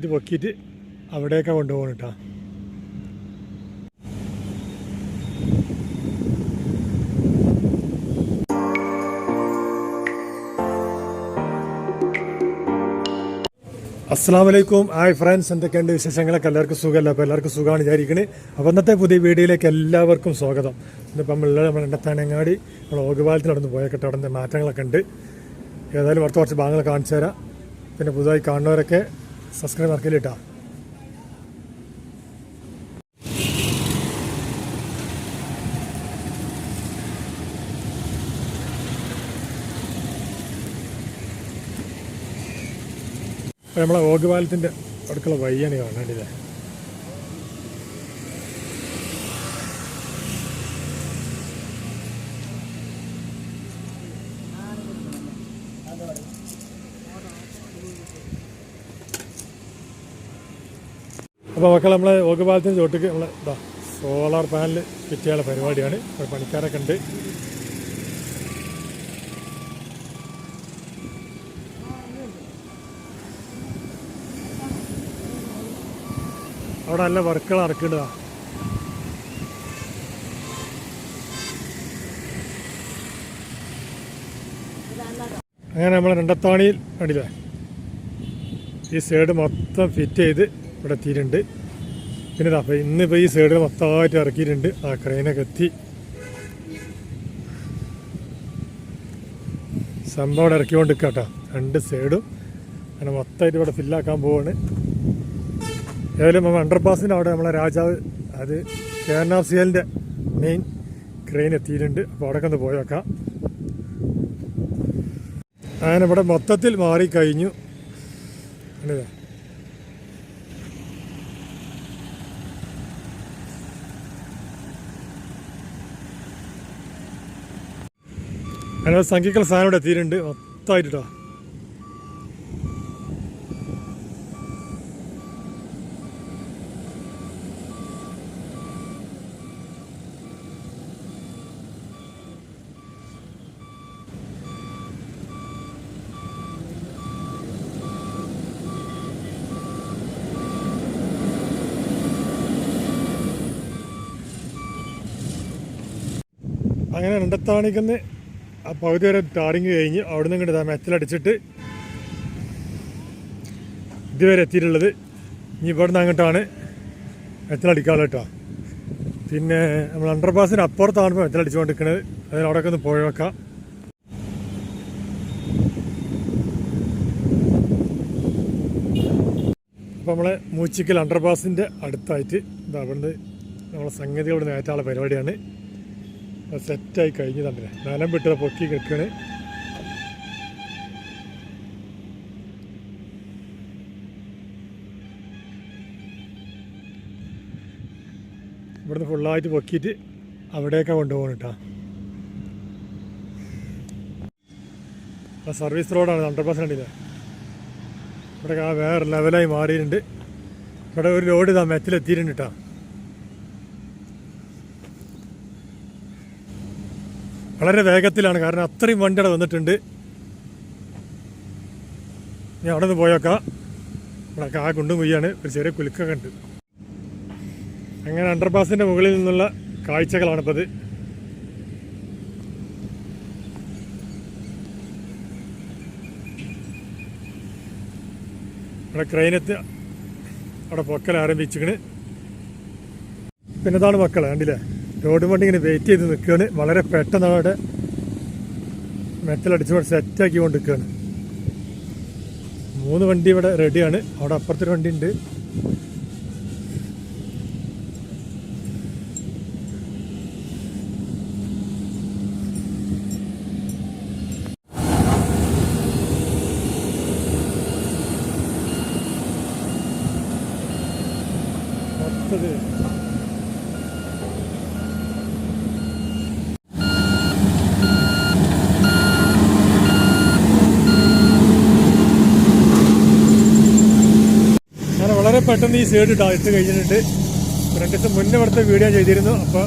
ഫുള്ളായിട്ട് പൊക്കിയിട്ട് അവിടെയൊക്കെ കൊണ്ടുപോകണം കേട്ടോ അസ്സാം വലൈക്കും ഹായ് ഫ്രണ്ട്സ് എന്തൊക്കെയുണ്ട് വിശേഷങ്ങളൊക്കെ? എല്ലാവർക്കും സുഖമല്ല? അപ്പോൾ എല്ലാവർക്കും സുഖമാണ് വിചാരിക്കുന്നത് അപ്പോൾ ഇന്നത്തെ പുതിയ വീഡിയോയിലേക്ക് എല്ലാവർക്കും സ്വാഗതം. ഇന്നിപ്പം നമ്മളുള്ള നമ്മുടെ എണ്ണത്താനങ്ങാടി നമ്മൾ ഓഗുപാലത്തിൽ നടന്ന് പോയക്കെട്ട് അവിടെ മാറ്റങ്ങളൊക്കെ ഉണ്ട്. ഏതായാലും കുറച്ച് കുറച്ച് ഭാഗങ്ങൾ കാണിച്ചു തരാം പിന്നെ പുതുതായി കാണുന്നവരൊക്കെ സബ്സ്ക്രൈബ് ആക്കിയിട്ടാ അപ്പോൾ നമ്മളെ ഓഗുപാലത്തിന്റെ അടുക്കള വയ്യാണ് കാണേണ്ടത്. അപ്പോൾ മക്കൾ നമ്മളെ ഓക്കുപാലത്തിന് ചോട്ടിക്ക് നമ്മൾ ഇതാ സോളാർ പാനൽ ഫിറ്റ് ചെയ്യാനുള്ള പരിപാടിയാണ് പണിക്കാരൊക്കെ ഉണ്ട്. അവിടെ നല്ല വർക്കുകൾ ഇറക്കിടുക അങ്ങനെ നമ്മൾ രണ്ടത്താണിയിൽ കണ്ടില്ലേ? ഈ സൈഡ് മൊത്തം ഫിറ്റ് ചെയ്ത് ഇവിടെ എത്തിയിട്ടുണ്ട്. പിന്നെ അപ്പോൾ ഇന്നിപ്പോൾ ഈ സൈഡിൽ മൊത്തമായിട്ട് ഇറക്കിയിട്ടുണ്ട്. ആ ക്രെയിനൊക്കെ എത്തി. സംഭവം അവിടെ ഇറക്കിക്കൊണ്ട് കേട്ടോ രണ്ട് സൈഡും അങ്ങനെ മൊത്തമായിട്ട് ഇവിടെ ഫില്ലാക്കാൻ പോവാണ്. ഏതായാലും അണ്ടർപാസിന്റെ അവിടെ നമ്മളെ രാജാവ് അത് കെ എൻ ആർ സി എല്ലിന്റെ മെയിൻ ക്രെയിൻ എത്തിയിട്ടുണ്ട്. അപ്പോൾ അവിടെ ഒന്ന് പോയി വെക്കാം അങ്ങനെ ഇവിടെ മൊത്തത്തിൽ മാറിക്കഴിഞ്ഞു. കണ്ടില്ലേ? അങ്ങനെ സംഖ്യകൾ സാധനം ഇവിടെ എത്തിയിട്ടുണ്ട്. മൊത്തമായിട്ടോ അങ്ങനെ രണ്ടത്താണിക്കുന്ന് ആ പകുതി വരെ ടാറിങ് കഴിഞ്ഞ് അവിടെ നിന്ന് ഇങ്ങോട്ട് മെറ്റലടിച്ചിട്ട് ഇതുവരെ എത്തിയിട്ടുള്ളത്. ഇനി ഇവിടെ നിന്ന് അങ്ങോട്ടാണ് മെറ്റലടിക്കാനുള്ള കേട്ടോ. പിന്നെ നമ്മൾ അണ്ടർപാസിന് അപ്പുറത്താണ് ഇപ്പോൾ മെറ്റലടിച്ചുകൊണ്ടിരിക്കുന്നത് അതിന് അവിടെയൊക്കെ ഒന്ന് പോയി വെക്കാം അപ്പോൾ നമ്മളെ മൂച്ചിക്കൽ അണ്ടർപാസിന്റെ അടുത്തായിട്ട് ഇതാ അവിടുന്ന് നമ്മളെ സംഗതി ഇവിടെ നേറ്റാനുള്ള പരിപാടിയാണ്. സെറ്റായി തന്നെ നനം വിട്ട് പൊക്കി കിടക്കണ്. ഇവിടുന്ന് ഫുള്ളായിട്ട് പൊക്കിയിട്ട് അവിടെയൊക്കെ കൊണ്ടുപോകണം കേട്ടോ. ആ സർവീസ് റോഡാണ് ഹൺഡ്രഡ് പെർസെന്റ് ഇല്ല ഇവിടെ വേറെ ലെവലായി മാറിയിട്ടുണ്ട്. ഇവിടെ ഒരു ലോഡ് ഇതാ മെച്ചിലെത്തിയിട്ടുണ്ട് കേട്ടോ. വളരെ വേഗത്തിലാണ്. കാരണം അത്രയും വണ്ടി അവിടെ വന്നിട്ടുണ്ട്. ഞാൻ അവിടെ നിന്ന് പോയേക്കാം. ഇവിടെ ആ കുണ്ടും കുയ്യാണ് ഒരു ചെറിയ കുലുക്കൊക്കെ ഉണ്ട്. അങ്ങനെ അണ്ടർപാസിന്റെ മുകളിൽ നിന്നുള്ള കാഴ്ചകളാണിപ്പോൾ ഇത് ഇവിടെ ക്രെയിനത്ത് അവിടെ പൊക്കൽ ആരംഭിച്ചിക്കണ് പിന്നെ അതാണ് മക്കളെ? കണ്ടില്ലേ? റോഡ് വണ്ടി ഇങ്ങനെ വെയിറ്റ് ചെയ്ത് നിൽക്കുകയാണ്. വളരെ പെട്ടെന്ന് അവിടെ മെറ്റലടിച്ച് ഇവിടെ സെറ്റാക്കി കൊണ്ട് നിൽക്കുകയാണ് മൂന്ന് വണ്ടി ഇവിടെ റെഡിയാണ് അവിടെ അപ്പുറത്തൊരു വണ്ടി ഉണ്ട് Thank ഞാൻ വളരെ പെട്ടെന്ന് ഈ സൈഡ് ഇട്ടാ ഇട്ട് കഴിഞ്ഞിട്ട് രണ്ട് ദിവസം മുന്നേ ഇവിടുത്തെ വീഡിയോ ചെയ്തിരുന്നു. അപ്പോൾ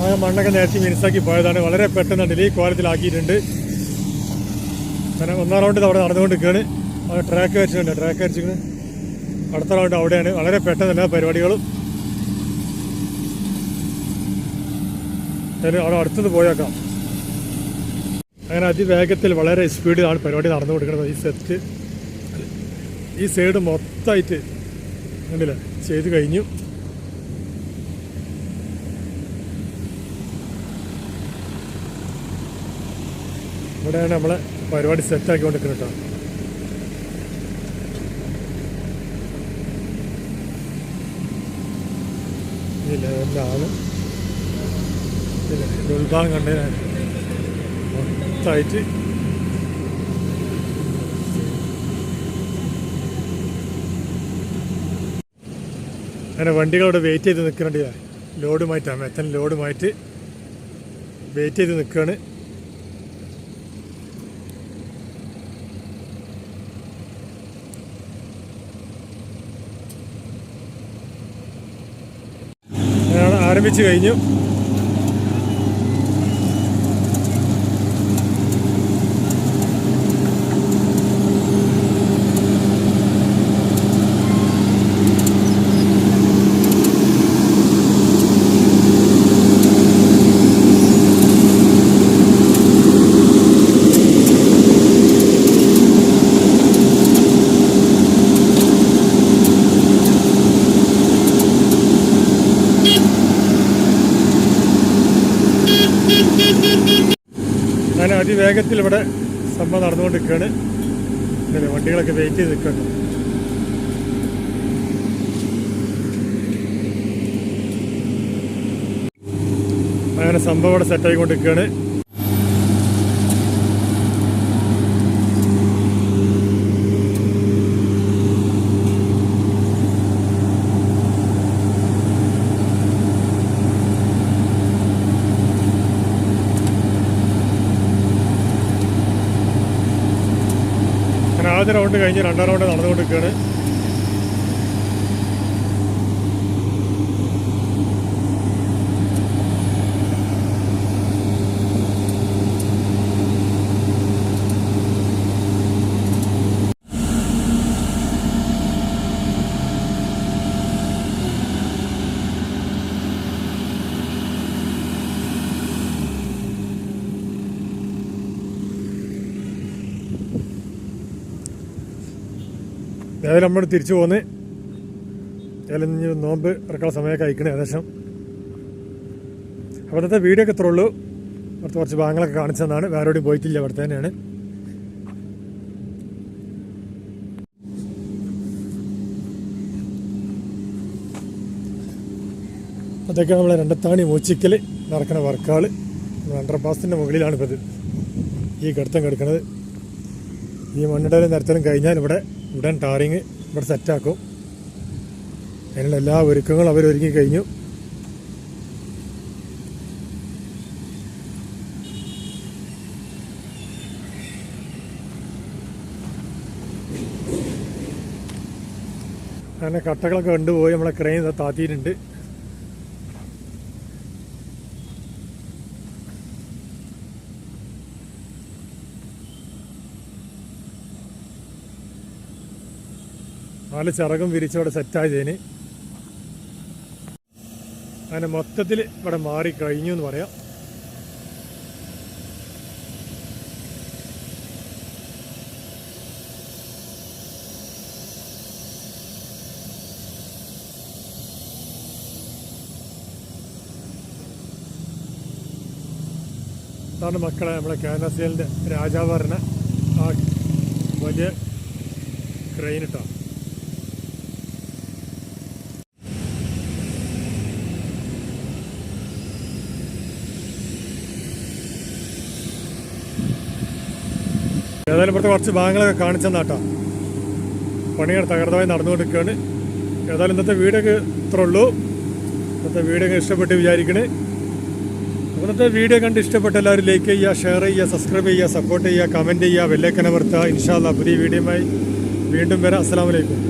ആ മണ്ണൊക്കെ നേരത്തെ മിനുസാക്കി പോയതാണ്. വളരെ പെട്ടെന്ന് ഡെലി കോലത്തിലാക്കിയിട്ടുണ്ട് അങ്ങനെ ഒന്നാം റൗണ്ട് അവിടെ നടന്നുകൊണ്ടിരിക്കുകയാണ്. അവിടെ ട്രാക്ക് വരച്ചിട്ടുണ്ട് ട്രാക്ക് വരച്ചിരിക്കുന്നത് അടുത്ത റൗണ്ട് അവിടെയാണ്. വളരെ പെട്ടെന്ന് എല്ലാ പരിപാടികളും. അവിടെ അടുത്തത് പോയേക്കാം. അങ്ങനെ അതിവേഗത്തിൽ വളരെ സ്പീഡിലാണ് പരിപാടി നടന്നു കൊടുക്കുന്നത് ഈ സെറ്റ് ഈ സൈഡ് മൊത്തമായിട്ട് കണ്ടില്ല? ചെയ്ത് കഴിഞ്ഞു. ഇവിടെയാണ് നമ്മളെ പരിപാടി സെറ്റാക്കി കൊണ്ടിരിക്കുന്നത് കേട്ടോ. ലെവലിലാണ്. ഇതിന്റെ ഉൾഭാഗം കണ്ട് മൊത്തമായിട്ട് അങ്ങനെ വണ്ടികളവിടെ വെയിറ്റ് ചെയ്ത് നിൽക്കുന്നുണ്ട് ലോഡുമായിട്ടാണ് മെത്തൻ ലോഡുമായിട്ട് വെയിറ്റ് ചെയ്ത് നിൽക്കുകയാണ് ആരംഭിച്ചു കഴിഞ്ഞു. ഞാൻ അതിവേഗത്തിൽ ഇവിടെ സംഭവം നടന്നുകൊണ്ടിരിക്കുകയാണ്. വണ്ടികളൊക്കെ വെയിറ്റ് ചെയ്ത് നിൽക്കുകയാണ്. അങ്ങനെ സംഭവം ഇവിടെ സെറ്റായിക്കൊണ്ടിരിക്കുകയാണ് അങ്ങനെ ആദ്യ റൗണ്ട് കഴിഞ്ഞ് രണ്ടാം റൗണ്ട് നടന്നുകൊണ്ടിരിക്കുകയാണ്. ഏതായാലും നമ്മൾ തിരിച്ചു പോന്ന്. ഏലഞ്ഞ് നോമ്പ് ഇറക്കാനുള്ള സമയമൊക്കെ അയക്കണേ ഏകദേശം. അപ്പോൾ വീഡിയോ ഒക്കെ ഇത്രയുള്ളൂ കുറച്ച് കുറച്ച് ഭാഗങ്ങളൊക്കെ കാണിച്ചു തന്നാണ്. വേറെ എവിടെയും പോയിട്ടില്ല. അവിടെ തന്നെയാണ്. അതൊക്കെ നമ്മളെ രണ്ടത്താണി മൂച്ചിക്കൽ നടക്കുന്ന വർക്കാൾ അണ്ടർ പാസത്തിന്റെ മുകളിലാണ് ഇപ്പോൾ ഈ ഗർത്തം കിടക്കുന്നത് ഈ മണ്ണിടലും നിരത്തലും കഴിഞ്ഞാൽ ഇവിടെ ഉടൻ ടാറിങ് ഇവിടെ സെറ്റാക്കും. അതിനുള്ള എല്ലാ ഒരുക്കങ്ങളും ഒരുങ്ങി കഴിഞ്ഞു. അങ്ങനെ കട്ടകളൊക്കെ കണ്ടുപോയി നമ്മളെ ക്രെയിൻ താത്തിയിട്ടുണ്ട്. നാല് ചിറകും വിരിച്ചവിടെ സെറ്റായതിന് അങ്ങനെ മൊത്തത്തിൽ ഇവിടെ മാറി കഴിഞ്ഞു എന്ന് പറയാം. അതാണ് മക്കളെ നമ്മളെ കാനസേലിന്റെ രാജാവ് ആ വലിയ ക്രെയിൻ ഏതായാലും ഇവിടുത്തെ കുറച്ച് ഭാഗങ്ങളൊക്കെ കാണിച്ചെന്നാട്ടോ. പണികൾ തകർന്നതായി നടന്നുകൊണ്ടിരിക്കുകയാണ്. ഏതായാലും ഇന്നത്തെ വീഡിയോക്ക് ഇത്ര ഉള്ളൂ. ഇന്നത്തെ വീഡിയോ ഇഷ്ടപ്പെട്ട് വിചാരിക്കണേ. ഇന്നത്തെ വീഡിയോ കണ്ട് ഇഷ്ടപ്പെട്ട എല്ലാവരും ലൈക്ക് ചെയ്യുക ഷെയർ ചെയ്യുക സബ്സ്ക്രൈബ് ചെയ്യുക സപ്പോർട്ട് ചെയ്യുക കമന്റ് ചെയ്യുക വെല്ലേക്കനമർത്തുക ഇൻഷാല്ല പുതിയ വീഡിയോയുമായി വീണ്ടും വരാം. അസ്സാം വലൈക്കും